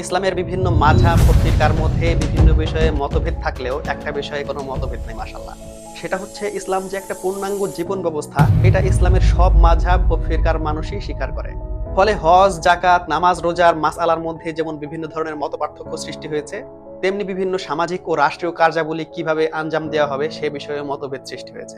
ইসলামের বিভিন্ন মাঝাব পত্রিকার মধ্যে বিভিন্ন বিষয়ে মতভেদ থাকলেও একটা বিষয়ে কোনো মতভেদ নেই মাসাল্লাহ সেটা হচ্ছে ইসলাম যে একটা পূর্ণাঙ্গ জীবন ব্যবস্থা, এটা ইসলামের সব মাঝাব ও ফিরকার মানুষই স্বীকার করে। ফলে হজ জাকাত নামাজ রোজার মাসআলার মধ্যে যেমন বিভিন্ন ধরনের মত পার্থক্য সৃষ্টি হয়েছে, তেমনি বিভিন্ন সামাজিক ও রাষ্ট্রীয় কার্যাবলী কীভাবে আঞ্জাম দেওয়া হবে সে বিষয়ে মতভেদ সৃষ্টি হয়েছে।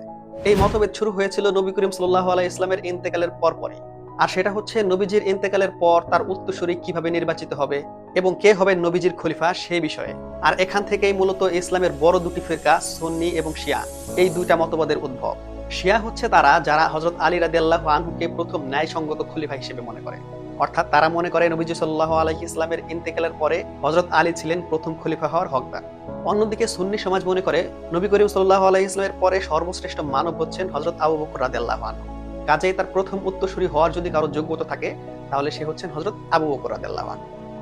এই মতভেদ শুরু হয়েছিল নবী করিম সাল্লাহ আলাই ইসলামের ইন্তেকালের পরপরই। আর সেটা হচ্ছে নবীজির ইন্তেকালের পর তার উত্তরসূরি কীভাবে নির্বাচিত হবে এবং কে হবে নবীজির খলিফা সেই বিষয়ে। আর এখান থেকেই মূলত ইসলামের বড় দুটি ফিরকা, সুন্নি এবং শিয়া, এই দুইটা মতবাদের উদ্ভব। শিয়া হচ্ছে তারা যারা হজরত আলী রাদিয়াল্লাহ আনহুকে প্রথম ন্যায়সঙ্গত খলিফা হিসেবে মনে করে। অর্থাৎ তারা মনে করে নবীজি সাল্লাহ আলহি ইসলামের ইন্তেকালের পরে হজরত আলী ছিলেন প্রথম খলিফা হওয়ার হকদার। অন্যদিকে সুন্নি সমাজ মনে করে নবী করিম সাল্লাহ আলহি ইসলামের পরে সর্বশ্রেষ্ঠ মানব হচ্ছেন হজরত আবু বকর রাদিয়াল্লাহ আনহু। কাজেই তার প্রথম উত্তরসূরি হওয়ার যদি কারও যোগ্যতা থাকে, তাহলে সে হচ্ছেন হজরত আবু বকর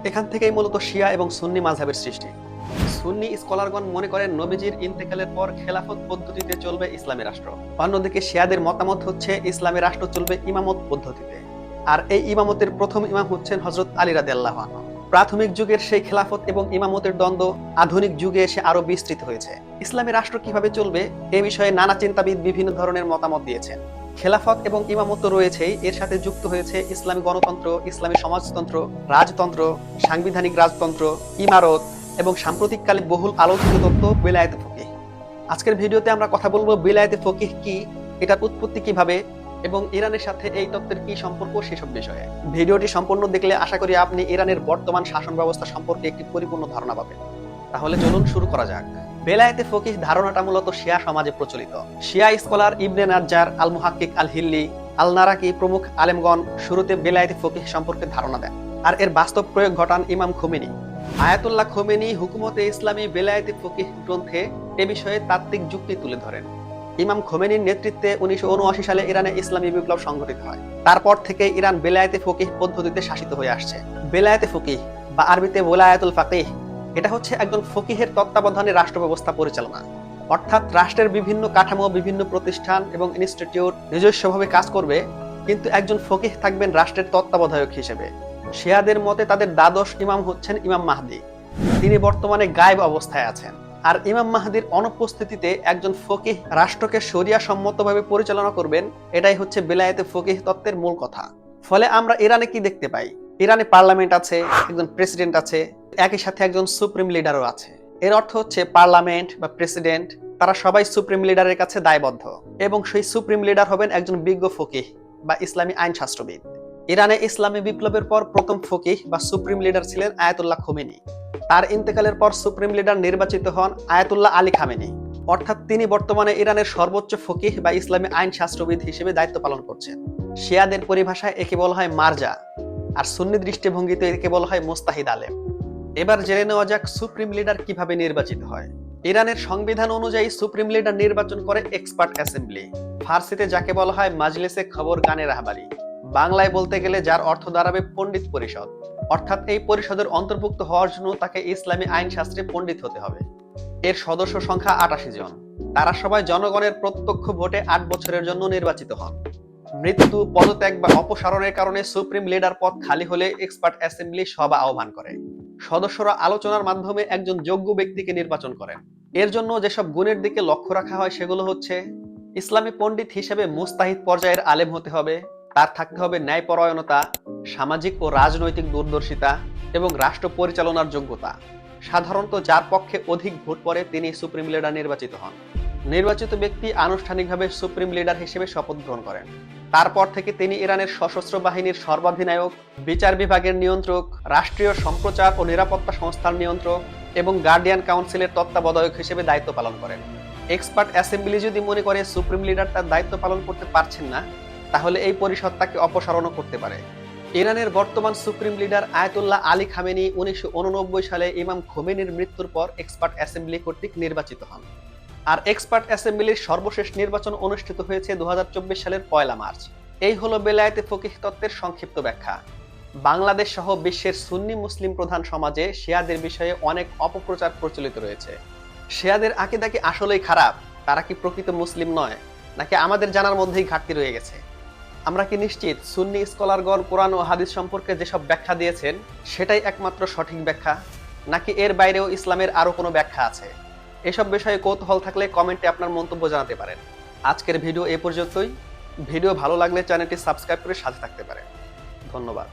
এখান থেকেই মূলত শিয়া এবং সুন্নি মাযহাবের সৃষ্টি। সুন্নি স্কলারগণ মনে করেন নবীজির ইন্তেকালের পর খেলাফত পদ্ধতিতে চলবে ইসলামী রাষ্ট্র। অন্যদিকে শিয়াদের মতামত হচ্ছে, ইসলামী রাষ্ট্র চলবে ইমামত পদ্ধতিতে। আর এই ইমামতের প্রথম ইমাম হচ্ছেন হজরত আলী রাদিয়াল্লাহু আনহু। প্রাথমিক যুগের সেই খেলাফত এবং ইমামতের দ্বন্দ্ব আধুনিক যুগে এসে আরও বিস্তৃত হয়েছে। ইসলামী রাষ্ট্র কীভাবে চলবে, এ বিষয়ে নানা চিন্তাবিদ বিভিন্ন ধরনের মতামত দিয়েছেন। খেলাফত এবং ইমামত রয়েছেই এর সাথে যুক্ত হয়েছে ইসলামী গণতন্ত্র, ইসলামী সমাজতন্ত্র, রাজতন্ত্র, সাংবিধানিক রাজতন্ত্র, ইমারত এবং সাম্প্রতিককালে বহুল আলোচিত তত্ত্ব বেলায়েতে ফকিহ। আজকের ভিডিওতে আমরা কথা বলব বেলায়েতে ফকিহ কি, এটার উৎপত্তি কীভাবে এবং ইরানের সাথে এই তত্ত্বের কি সম্পর্ক সেসব বিষয়ে। ভিডিওটি সম্পূর্ণ দেখলে আশা করি আপনি ইরানের বর্তমান শাসন ব্যবস্থা সম্পর্কে একটি পরিপূর্ণ ধারণা পাবেন। তাহলে চলুন শুরু করা যাক। বেলায়েতে ফকিহ ধারণাটা মূলত শিয়া সমাজে প্রচলিত। শিয়া স্কলার ইবনে নাজ্জার আল মুহাক্কিক আল হিল্লি আল নারাকি প্রমুখ আলেমগণ শুরুতে বেলায়েতে ফকিহ সম্পর্কে ধারণা দেন। আর এর বাস্তব প্রয়োগ ঘটান ইমাম খোমেনি। আয়াতুল্লাহ খোমেনি হুকুমতে ইসলামী বেলায়েতে ফকিহ গ্রন্থে এ বিষয়ে তাত্ত্বিক যুক্তি তুলে ধরেন। ইমাম খোমেনির নেতৃত্বে উনিশশো উনআশি সালে ইরানে ইসলামী বিপ্লব সংঘটিত হয়। তারপর থেকে ইরান বেলায়েতে ফকিহ পদ্ধতিতে শাসিত হয়ে আসছে। বেলায়েতে ফকিহ বা আরবিতে ওলায়াতুল ফাকিহ এটা হচ্ছে একজন ফকিহের তত্ত্বাবধানে রাষ্ট্র ব্যবস্থা পরিচালনা। অর্থাৎ রাষ্ট্রের বিভিন্ন কাঠামো, বিভিন্ন প্রতিষ্ঠান এবং ইনস্টিটিউট নিজস্বভাবে কাজ করবে, কিন্তু একজন ফকিহ থাকবেন রাষ্ট্রের তত্ত্বাবধায়ক হিসেবে। শিয়াদের মতে তাদের দ্বাদশ ইমাম হচ্ছেন ইমাম মাহদি। তিনি বর্তমানে গায়েব অবস্থায় আছেন। আর ইমাম মাহাদির অনুপস্থিতিতে একজন ফকিহ রাষ্ট্রকে শরিয়া সম্মতভাবে পরিচালনা করবেন, এটাই হচ্ছে বেলায়েতে ফকিহ তত্ত্বের মূল কথা। ফলে আমরা ইরানে কি দেখতে পাই? ইরানে পার্লামেন্ট আছে, একজন প্রেসিডেন্ট আছে, একই সাথে একজন সুপ্রিম লিডারও আছে। এর অর্থ হচ্ছে পার্লামেন্ট বা প্রেসিডেন্ট, তারা সবাই সুপ্রিম লিডারের কাছে দায়বদ্ধ এবং সেই সুপ্রিম লিডার হবেন একজন বিজ্ঞ ফকিহ বা ইসলামী আইন শাস্ত্রবিদ ইরানে ইসলামী বিপ্লবের পর প্রথম ফকিহ বা সুপ্রিম লিডার ছিলেন আয়াতুল্লাহ খোমেনি। তার ইন্তেকালের পর সুপ্রিম লিডার নির্বাচিত হন আয়াতুল্লাহ আলী খামেনি। অর্থাৎ তিনি বর্তমানে ইরানের সর্বোচ্চ ফকিহ বা ইসলামী আইন শাস্ত্রবিদ হিসেবে দায়িত্ব পালন করছেন। শিয়াদের পরিভাষায় একে বলা হয় মার্জা। আর সুন্নি দৃষ্টিভঙ্গিতে একে বলা হয় মোস্তাহিদ আলেম। এবার জেনে নেওয়া যাক সুপ্রিম লিডার কীভাবে নির্বাচিত হয়। ইরানের সংবিধান অনুযায়ী সুপ্রিম লিডার নির্বাচন করে এক্সপার্ট অ্যাসেম্বলি। ফার্সিতে যাকে বলা হয় মাজলিসে খবর গানে রাহবারি বাংলায় বলতে গেলে যার অর্থ দাঁড়াবে পণ্ডিত পরিষদ। অর্থাৎ এই পরিষদের অন্তর্ভুক্ত হওয়ার জন্য তাকে ইসলামী আইন শাস্ত্রে পণ্ডিত হতে হবে। এর সদস্য সংখ্যা আটাশি জন। তারা সবাই জনগণের প্রত্যক্ষ ভোটে আট বছরের জন্য নির্বাচিত হন। মৃত্যু, পদত্যাগ বা অপসারণের কারণে সুপ্রিম লিডার পদ খালি হলে এক্সপার্ট অ্যাসেম্বলি সভা আহ্বান করে। সদস্যরা আলোচনার মাধ্যমে একজন যোগ্য ব্যক্তিকে নির্বাচন করেন। এর জন্য যেসব গুণের দিকে লক্ষ্য রাখা হয় সেগুলো হচ্ছে, ইসলামী পণ্ডিত হিসেবে মুস্তাহিদ পর্যায়ের আলেম হতে হবে, তার থাকতে হবে ন্যায়পরায়ণতা, সামাজিক ও রাজনৈতিক দূরদর্শিতা এবং রাষ্ট্র পরিচালনার যোগ্যতা। সাধারণত যার পক্ষে অধিক ভোট পড়ে তিনি সুপ্রিম লিডার নির্বাচিত হন। নির্বাচিত ব্যক্তি আনুষ্ঠানিকভাবে সুপ্রিম লিডার হিসেবে শপথ গ্রহণ করেন। তারপর থেকে তিনি ইরানের সশস্ত্র বাহিনীর সর্বাধিনায়ক, বিচার বিভাগের নিয়ন্ত্রক, রাষ্ট্রীয় সম্প্রচার ও নিরাপত্তা সংস্থার নিয়ন্ত্রক এবং গার্ডিয়ান কাউন্সিলের তত্ত্বাবধায়ক হিসেবে দায়িত্ব পালন করেন। এক্সপার্ট অ্যাসেম্বলি যদি মনে করে সুপ্রিম লিডার তার দায়িত্ব পালন করতে পারছেন না, তাহলে এই পরিষদ তাকে অপসারণও করতে পারে। ইরানের বর্তমান supreme leader Ayatollah Ali Khamenei উনিশশো উননব্বই সালে ইমাম খোমেনির মৃত্যুর পর এক্সপার্ট অ্যাসেম্বলি কর্তৃক নির্বাচিত হন। আর এক্সপার্ট অ্যাসেম্বলির সর্বশেষ নির্বাচন অনুষ্ঠিত হয়েছে দু সালের পয়লা মার্চ। এই হলো বেলায়েতে ফকিহ তত্ত্বের সংক্ষিপ্ত ব্যাখ্যা। বাংলাদেশ সহ বিশ্বের সুন্নি মুসলিম প্রধান সমাজে শিয়াদের বিষয়ে অনেক অপপ্রচার প্রচলিত রয়েছে। শিয়াদের আকিদা কি আসলেই খারাপ? তারা কি প্রকৃত মুসলিম নয়? নাকি আমাদের জানার মধ্যেই ঘাটতি রয়ে গেছে? আমরা কি নিশ্চিত সুন্নি স্কলারগণ কোরআন ও হাদিস সম্পর্কে যেসব ব্যাখ্যা দিয়েছেন, সেটাই একমাত্র সঠিক ব্যাখ্যা? নাকি এর বাইরেও ইসলামের আরও কোনো ব্যাখ্যা আছে? এসব বিষয়ে কৌতূহল থাকলে কমেন্টে আপনার মন্তব্য জানাতে পারেন। আজকের ভিডিও এ পর্যন্তই। ভিডিও ভালো লাগলে চ্যানেলটি সাবস্ক্রাইব করে সাথে থাকতে পারেন। ধন্যবাদ।